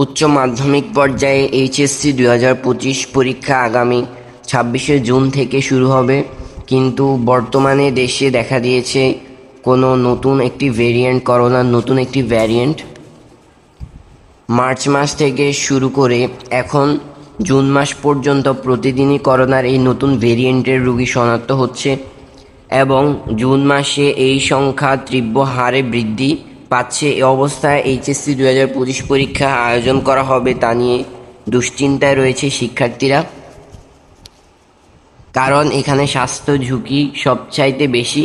উচ্চ মাধ্যমিক পর্যায়ে এইচএসসি দুই হাজার পঁচিশ পরীক্ষা আগামী ছাব্বিশে জুন থেকে শুরু হবে। কিন্তু বর্তমানে দেশে দেখা দিয়েছে কোনো নতুন একটি ভেরিয়েন্ট করোনার নতুন একটি ভ্যারিয়েন্ট মার্চ মাস থেকে শুরু করে এখন জুন মাস পর্যন্ত প্রতিদিনই করোনার এই নতুন ভেরিয়েন্টের রোগী শনাক্ত হচ্ছে এবং জুন মাসে এই সংখ্যা তীব্র হারে বৃদ্ধি পাচ্ছে এ অবস্থায় এইচএসসি দু হাজার পঁচিশ পরীক্ষা আয়োজন করা হবে তা নিয়ে দুশ্চিন্তায় রয়েছে শিক্ষার্থীরা। কারণ এখানে স্বাস্থ্য ঝুঁকি সবচাইতে বেশি।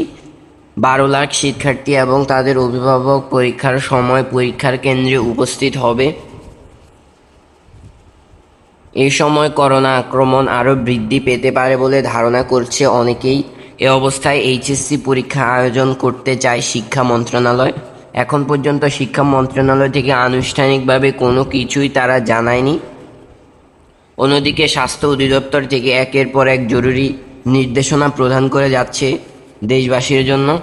বারো লাখ শিক্ষার্থী এবং তাদের অভিভাবক পরীক্ষার সময় পরীক্ষার কেন্দ্রে উপস্থিত হবে। এ সময় করোনা আক্রমণ আরও বৃদ্ধি পেতে পারে বলে ধারণা করছে অনেকেই। এ অবস্থায় এইচএসসি পরীক্ষা আয়োজন করতে চায় শিক্ষা মন্ত্রণালয়। এখন পর্যন্ত শিক্ষা মন্ত্রণালয় থেকে আনুষ্ঠানিকভাবে কোনো কিছুই তারা জানায়নি। অন্যদিকে স্বাস্থ্য অধিদপ্তর থেকে একের পর এক জরুরি নির্দেশনা প্রদান করে যাচ্ছে দেশবাসীর জন্য।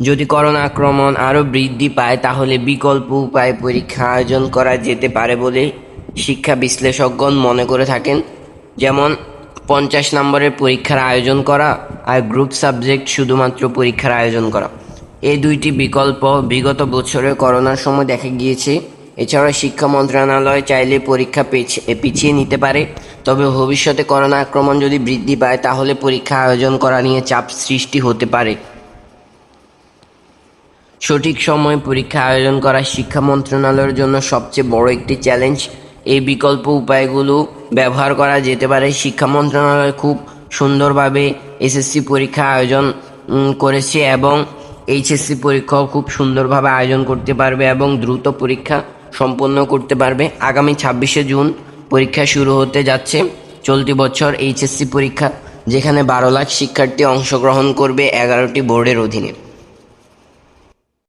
যদি করোনা আক্রমণ আরও বৃদ্ধি পায়, তাহলে বিকল্প উপায়ে পরীক্ষা আয়োজন করা যেতে পারে বলে শিক্ষা বিশ্লেষকগণ মনে করে থাকেন। যেমন, পঞ্চাশ নম্বরের পরীক্ষার আয়োজন করা আর গ্রুপ সাবজেক্ট শুধুমাত্র পরীক্ষার আয়োজন করা। এই দুইটি বিকল্প বিগত বছরে করোনার সময় দেখা গিয়েছে। এছাড়া শিক্ষা মন্ত্রণালয় চাইলে পরীক্ষা পেছ- পিছিয়ে নিতে পারে। তবে ভবিষ্যতে করোনা আক্রমণ যদি বৃদ্ধি পায়, তাহলে পরীক্ষা আয়োজন করা নিয়ে চাপ সৃষ্টি হতে পারে। সঠিক সময়ে পরীক্ষা আয়োজন করা শিক্ষা মন্ত্রণালয়ের জন্য সবচেয়ে বড় একটি চ্যালেঞ্জ। এই বিকল্প উপায়গুলো ব্যবহার করা যেতে পারে। শিক্ষা মন্ত্রণালয় খুব সুন্দরভাবে এসএসসি পরীক্ষা আয়োজন করেছে এবং এইচএসসি পরীক্ষাও খুব সুন্দরভাবে আয়োজন করতে পারবে এবং দ্রুত পরীক্ষা সম্পন্ন করতে পারবে। আগামী ছাব্বিশে জুন পরীক্ষা শুরু হতে যাচ্ছে। চলতি বছর এইচএসসি পরীক্ষা, যেখানে বারো লাখ শিক্ষার্থী অংশগ্রহণ করবে এগারোটি বোর্ডের অধীনে।